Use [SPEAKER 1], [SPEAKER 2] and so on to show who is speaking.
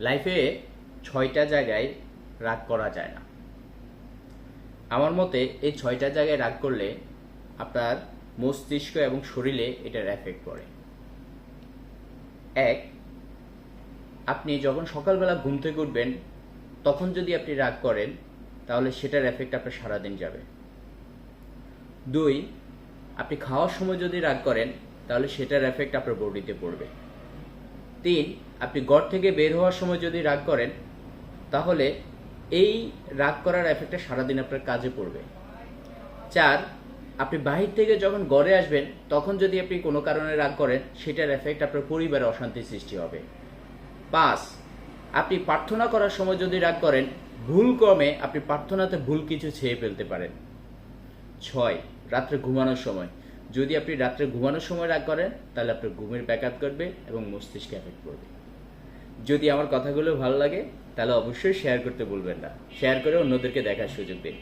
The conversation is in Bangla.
[SPEAKER 1] লাইফে ছয়টা জায়গায় রাগ করা যায় না। আমার মতে এই ছয়টা জায়গায় রাগ করলে আপনার মস্তিষ্ক এবং শরীরে এটার এফেক্ট পড়ে। এক, আপনি যখন সকালবেলা ঘুম থেকে উঠবেন, তখন যদি আপনি রাগ করেন, তাহলে সেটার এফেক্ট আপনার সারাদিন যাবে। দুই, আপনি খাওয়ার সময় যদি রাগ করেন, তাহলে সেটার এফেক্ট আপনার বডিতে পড়বে। তিন, আপনি গড় থেকে বের হওয়ার সময় যদি রাগ করেন, তাহলে এই রাগ করার এফেক্টটা সারাদিন আপনার কাজে পড়বে। চার, আপনি বাহির থেকে যখন গড়ে আসবেন, তখন যদি আপনি কোনো কারণে রাগ করেন, সেটার এফেক্ট আপনার পরিবারে অশান্তি সৃষ্টি হবে। পাঁচ, আপনি প্রার্থনা করার সময় যদি রাগ করেন, ভুল ক্রমে আপনি প্রার্থনাতে ভুল কিছু ছেয়ে ফেলতে পারেন। ছয়, রাত্রে ঘুমানোর সময়। যদি আপনি রাত্রে ঘুমানোর সময় রাগ করেন, তাহলে আপনার ঘুমের ব্যাঘাত করবে এবং মস্তিষ্কে এফেক্ট পড়বে। যদি আমার কথাগুলো ভালো লাগে, তাহলে অবশ্যই শেয়ার করতে বলবেন না। শেয়ার করে অন্যদেরকে দেখার সুযোগ দিন।